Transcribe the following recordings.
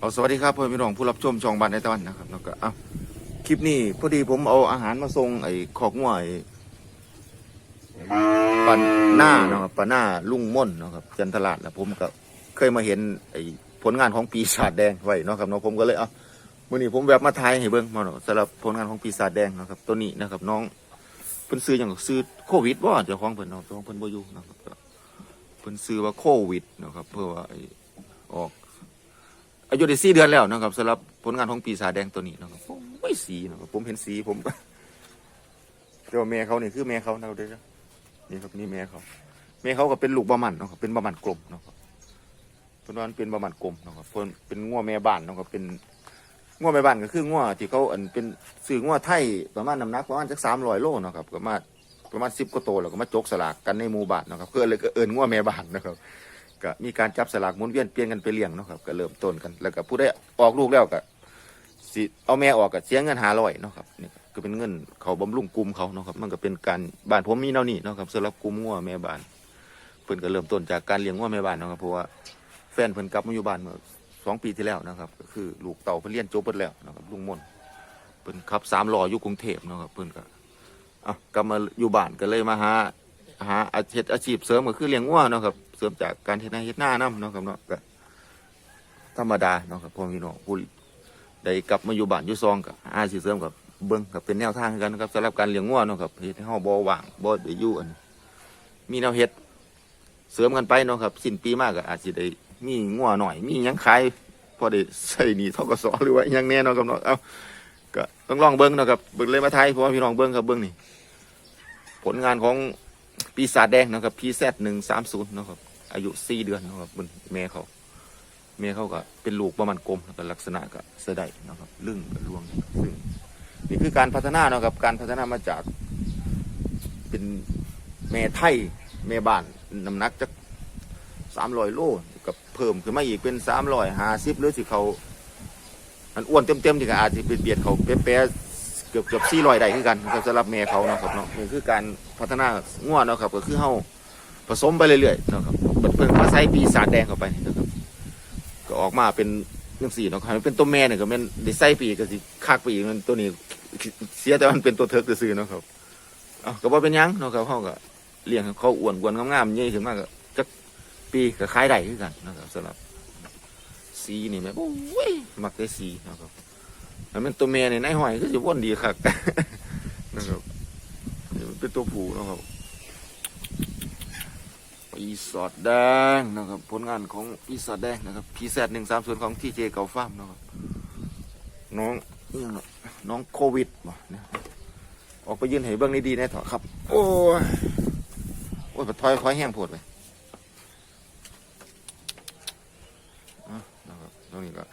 เอาสวัสดีครับพ่อพี่น้องผู้รับชมช่องบ้านในตะวันนะครับแล้วก็เอาคลิปนี้พอดีผมเอาอาหารมาส่งไอ้ขอกง่วยปันหน้าเนาะครับปันหน้าลุงม่นเนาะครับจันทลาดนะผมก็เคยมาเห็นไอ้ผลงานของปีศาจแดงไว้เนาะครับเนาะผมก็เลยเอามื่อนี้ผมแบบมาทายให้เบิ่งมาเนาะสำหรับผลงานของปีศาจแดงเนาะครับตัวนี้นะครับ น้องเพิ่นซื้ออย่างซื้อโควิดบ่เจ้าของเพิ่นเนาะเจ้าของเพิ่นบ่อยู่นะครับเพิ่นซื้อว่าโควิดเนาะครับ เพื่อว่าไอ้ออก อายุได้สี่เดือนแล้วนะครับสำหรับผลงานของปีศาจแดงตัวนี้นะครับผมไม่สีนะครับผมเห็นสีผมแต่ว่าแม่เขานี่คือแม่เขาเราเด้อนี่ครับนี่แม่เขาแม่เขาก็เป็นลูกบะหมันนะครับเป็นบะหมันกลมนะครับเพราะว่ามันเป็นบะหมันกลมนะครับเพิ่นเป็นง้วแม่บ้านนะครับเป็นง้วแม่บ้านก็คือง้วที่เขาอันเป็นสื่อง้วไทยประมาณน้ำหนักประมาณสักสามร้อยโลนะครับก็มาประมาณสิบกว่าโตแล้วก็มาจกสลากกันในหมู่บ้านนะครับก็เลยก็เอินง้วแม่บ้านนะครับ ก็มีการจับสลากหมุนเวียนเปลี่ยนกันไปเลี้ยงเนาะครับก็เริ่มต้นกันแล้วก็ผู้ได้ออกลูกแล้วก็สิเอาแม่ออกก็เสียเงินหาร้อยเนาะครับนี่ก็เป็นเงินเขาบำรุงกลุ่มเขาเนาะครับมันก็เป็นการบ้านผมมีเนานี่เนาะครับสำหรับกลุ่มงัวแม่บ้านเพิ่นก็เริ่มต้นจากการเลี้ยงงัวแม่บ้านเนาะครับเพราะว่าแฟนเพิ่นกลับมาอยู่บ้านเมื่อสองปีที่แล้วนะครับก็คือลูกเต่าเพิ่นเรียนจบหมดแล้วนะครับลุงมนเพิ่นขับสามล้ออยู่กรุงเทพเนาะครับเพิ่นก็อะกลับมาอยู่บ้านก็เลยมาหาหาอาชีพอาชีพเสริมก็คือเลี้ยงวัวเนาะครับ เสริมจากการเฮ็ดนาเฮ็ดหน้านํเนาะครับเนาะก็ธรรมดาเนาะครับพ่อพี่น้องผู้ได้กลับมาอยู่บ้านอยู่ซองก็หาอาชีพเสริมกับเบิ่งกับเป็นแนวทางกันนะครับสำหรับการเลี้ยงวัวเนาะครับเฮ็ดให้เฮาบ่ว่างบ่ได้อยู่อันมีแนวเฮ็ดเสริมกันไปเนาะครับสิ้นปีมากก็อาจสิได้มีงัวหน่อย มีหยังขายพอได้ใส่หนี้ทกสหรือว่าหยังแน่เนาะครับเนาะเอ้าก็ต้องลองเบิ่งเนาะครับเบิ่งเลยมาไทยเพราะว่าพี่น้องเบิ่งครับเบิ่งนี่ผลงานของปีศาจแดงนะครับพีแซดหนึ่งสามศูนย์นะครับ อายุสี่เดือนนะครับบนแม่เขาแม่เขาก็เป็นลูกประมาณกลมแล้วก็ลักษณะก็เสดายนะครับลึ่งกับลวงซึ่งนี่คือการพัฒนาเนาะครับการพัฒนามาจาก เป็นแม่ไทยแม่บ้านน้ำหนักจากสามร้อยโลกับเพิ่มขึ้นมาอีกเป็นสามร้อยห้าสิบหรือสิเขาอันอ้วนเต็มๆที่ก็อาจจะเป็นเบียดเขาเป๊ะเกือบเกือบสี่รอยได้คือกันสำหรับแม่เขานะครับเนาะนี่คือการพัฒนาง่วเนาะครับก็คือเฮา ผสมไปเรื่อยๆนะครับเปิดเพิ่งมาใส่ปีศาจแดงเข้าไปนะครับก็ออกมาเป็นเรื่องสี่นะครับเป็นตัวแม่เนี่ยก็เป็นได้ใส่ปีก็สิคักปีมันตัวนี้เสียแต่มันเป็นตัวเทิร์กซื่อนะครับเอาก็บ่เป็นยังนะครับเฮาก็เลี้ยงเขาอ้วนกวนงามๆใหญ่ขึ้นมาก็จักปีก็ขายได้คือกันนะครับสำหรับสีนี่แม่โอ้ยมักได้สีนะครับถ้ามันตัวเมียเนี่ยนายหอยก็จะว่นดีครับนะครับนี่เป็นตัวผู้นะครับ ปีศาจแดงนะครับผลงานของปีศาจแดงนะครับพีแซดหนึ่งสามส่วนของทีเจเก่าฟ้ามนะครับน้องน้องโควิดบ่เนี่ยออกไปยืนให้เบื้องนี้ดีแน่ถอครับ โอ้ยโอ้ยปะทอยคอยแห้งโพดไปนะครับตรงนี้ก็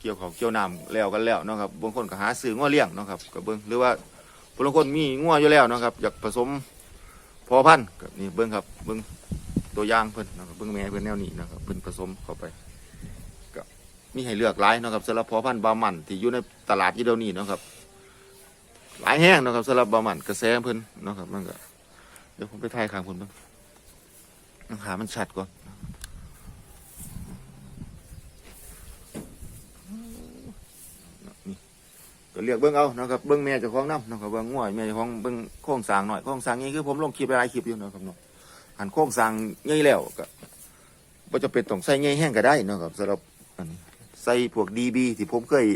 เกี่ยวเขาเกี่ยวน้ำแล้วกันแล้วนะครับบางคนก็หาซื้องัวเลี้ยงนะครับกับเบิ้องหรือว่าบางคนมีงัวอยู่แล้วนะครับ อยากผสม พอพันธุ์กับนี่เบิ้งครับเบิ้งตัวอย่างเพิ่นนะครับเบิ้งแม่เพิ่นแนวนี้นะครับเพิ่นผสมเข้าไปก็มีให้เลือกหลายนะครับสำหรับพอพันธุ์บามันที่อยู่ในตลาดยี่เดียวนี้นะครับหลายแห้งนะครับสำหรับบามันกระแสเพิ่นนะครับมันก็เดี๋ยวผมไปถ่ายข้างเพิ่นบ้างหามันชัดก่อน ก็เรียกเบิ้งเอานะครับเบิ้งแม่เจ้าของน้ำนะครับเบิ้งง่วยแม่เจ้าของเบิ้งโค้งสางหน่อยโค้งสางนี้คือผมลงคลิปหลายคลิปอยู่นะครับเนาะหันโค้งสางใหญ่แล้วก็บ่จะเป็นต้องใส่ใหญ่แห้งก็ได้นะครับสำหรับใส่พวกดีบีที่ผมเคย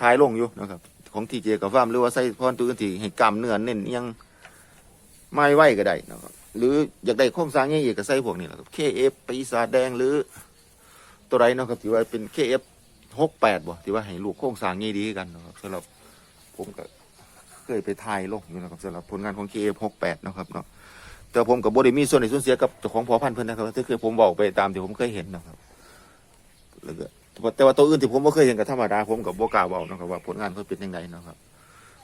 ถ่ายลงอยู่นะครับ ของทีเจกับฟาร์มหรือว่าใส่พรตัวอื่นที่ให้กล้ามเนื้อเน้นยังไม่ไหวก็ได้นะครับหรืออยากได้โค้งสางใหญ่ๆก็ใส่พวกนี้แหละครับ KF ปีศาจแดงหรือตัวไรนะครับที่ว่าเป็น KF หกแปดบ่ที่ว่าให้ลูกโค้งสร้างงี้ดีกันนะครับสำหรับผมก็เคยไปถ่ายลงอยู่นะครับสำหรับผลงานของ KF หกแปดนะครับเนาะแต่ผมกับโบได้มีส่วนในส่วนเสียกับเจ้าของพอพันธุ์เพิ่อนนะครับที่เคยผมบอกไปตามที่ผมเคยเห็นนะครับแล้วก็แต่ว่าตัวอื่นที่ผมไม่เคยเห็นกับธรรมดาผมกับโบกล้าบอกนะครับว่าผลงานเขาเป็นยังไงนะครับ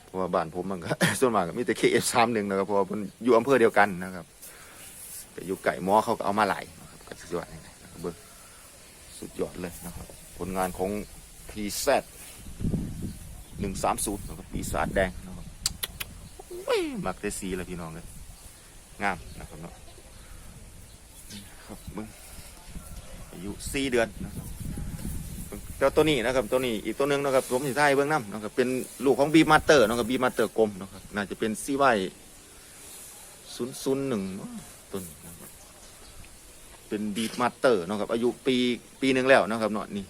เพราะว่าบ้านผมมันก็ส่วนมากก็มีแต่ KF สามหนึ่งนะครับเพราะว่ามันอยู่อำเภอเดียวกันนะครับแต่อยู่ไก่หมอเขาก็เอามาหลายนะครับก็สุดยอดนี่นะครับเบิ่งสุดยอดเลยนะครับ ผลงานของ PZ หนึ่งสามศูนย์ปีศาจแดงนะครับโอ้ยมักได้สีเลยพี่น้องเลยงามนะครับเนาะครับมึงอายุสี่เดือนนะครับแล้วตัวนี้นะครับตัวนี้อีกตัวนึงนะครับผมสิท้ายเบื้องน้ำนะครับเป็นลูกของบีมาเตอร์นะครับบีมาเตอร์กลมนะครับน่าจะเป็นซีไวศูนย์ศูนย์หนึ่งต้นนะครับเป็นบีมาเตอร์นะครับอายุปีปีหนึ่งแล้วนะครับเนาะนี่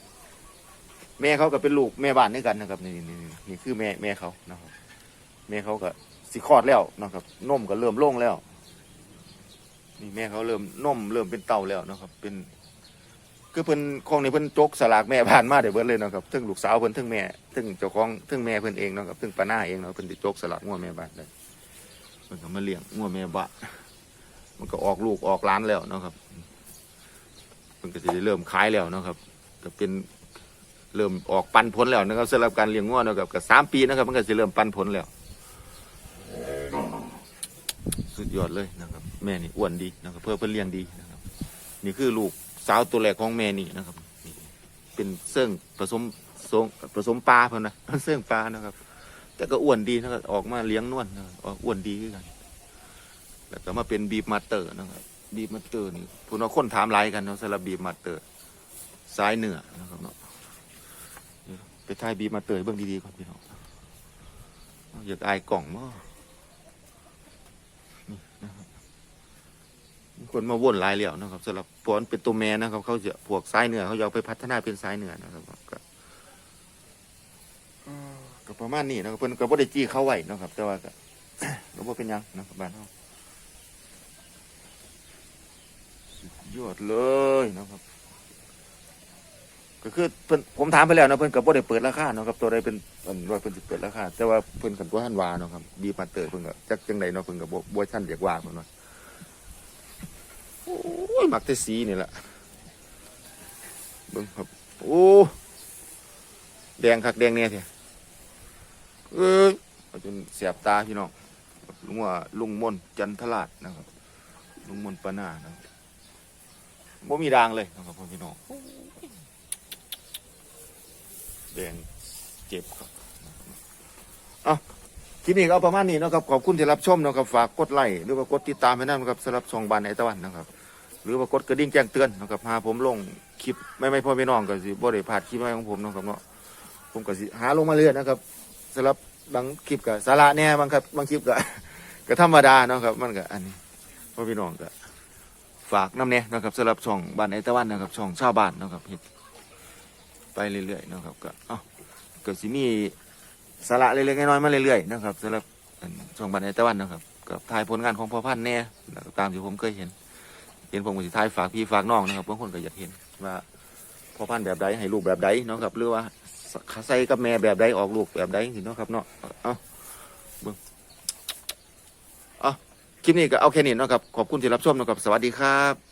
แม่เขาก็เป็นลูกแม่บ้านด้วยกันนะครับนี่นี่นี่นี่คือแม่แม่เขานะครับแม่เขาก็สิคลอดแล้วนะครับนมก็เริ่มโล่งแล้ว นี่แม่เขาเริ่มนมเริ่มเป็นเต่าแล้วนะครับ เป็น คือเพิ่นคงในเพิ่นจกสลากแม่บ้านมาเดี๋ยวเบิดเลยนะครับถึงลูกสาวเพิ่นถึงแม่ถึงเจ้าของถึงแม่เพิ่นเองนะครับถึงป้าหน้าเองเนาะเพิ่นสิจกสลากงัวแม่บ้านได้เพิ่นก็มาเลี้ยงงัวแม่บ้านมันก็ออกลูกออกล้านแล้วนะครับเพิ่นก็จะเริ่มขายแล้วนะครับก็เป็น เริ่มออกปันผลแล้วนะครับสำหรับการเลี้ยงงัวนะครับก็สามปีนะครับ มันก็จะเริ่มปันผลแล้ว สุดยอดเลยนะครับ แม่นี่อ้วนดีนะครับ เพื่อเพื่อเลี้ยงดีนะครับ นี่คือลูกสาวตัวแรกของแม่นี่นะครับนี่เป็นเสื่องผสมสงผสมปลาเพิ่นนะเสื่องปลานะครับ แต่ก็อ้วนดีนะครับออกมาเลี้ยงนวลนะครับออกอ้วนดีคือกันแล้วก็มาเป็นบีบมาเตอร์นะครับบีบมาเตอร์นี่พูนว่าคนถามหลายกันเนาะสำหรับบีบมาเตอร์ซ้ายเหนือนะครับเนาะ ไปถ่ายบีมาเตอร์ให้เบิ่งดีๆก่อนพี่น้องอยากอายกล่องมั้มีคนมาว่นลายแล้วนะครับสำหรับพวกเป็นตัวแม่นะครับ เขาจะพวกสายเหนือเขาจะเอาไปพัฒนาเป็นสายเหนือนะครับก็ก็ประมาณนี้นะครับเพิ่นก็บ่ได้จี้เข้าไหวนะครับ แต่ว่าก็ก็บ่เป็นยังนะครับบ้านเฮาสุดยอดเลยนะครับ ก็คือเพิ่นผมถามไปแล้วนะเพิ่นก็บ่ได้เปิดราคาเนาะครับตัวใดเป็นอันว่าเพิ่นสิเปิดราคาแต่ว่าเพิ่นกันบ่ทันว่าเนาะครับบีมาเตอร์เพิ่นก็จักจังไดเนาะเพิ่นก็บ่บ่ทันเรียกว่าเพิ่นว่าโอ้ยมักแต่สีนี่แหละเบิ่งครับ โอ้แดงคักแดงเนี่ยเถอะเอ้ยเอจนเสียบตาพี่น้องลุงว่าลุงมนจันทราชนะครับ ลุงมนปานานะครับบ่มีด่างเลยนะครับพี่น้อง แดงเจ็บครับอาคลิปนี้ก็เอาประมาณนี้นะครับขอบคุณที่รับชมนะครับฝากกดไลค์หรือว่ากดติดตามให้นั่นครับสำหรับช่องบานไอตะวันนะครับ หรือว่ากดกระดิ่งแจ้งเตือนนะครับหาผมลงคลิปไม่ไม่พ่อไม่น้องก็สิบ่ได้พลาดคลิปอะไรของผมนะครับเนาะผมก็สิหาลงมาเรื่อยนะครับสำหรับบางคลิปก็สาระแน่บางครับบางคลิปก็ก็ธรรมดาเนาะครับมันก็อันนี้พ่อพี่น้องก็ฝากน้ำเนี่ยนะครับสำหรับช่องบ้านไอตะวันนะครับช่องชาวบ้านนะครับเฮ็ด ไปเรื่อยๆนะครับก็เอ้าก็สิมีสาระเล็กๆน้อยๆมาเรื่อยๆนะครับสำหรับช่องบ้านไอตะวันนะครับกับถ่ายผลงานของพ่อพันธุ์แน่ตามที่ผมเคยเห็น เห็นผมก็สิท้ายฝากพี่ฝากน้องนะครับบางคนก็อยากเห็นว่าพ่อพันธุ์แบบใดให้ลูกแบบใดนะครับหรือว่าใส่กับแม่แบบใดออกลูกแบบใดสินะครับเนาะเอาเบิ่งเอาคลิปนี้ก็เอาแค่นี้นะครับขอบคุณที่รับชมนะครับสวัสดีครับ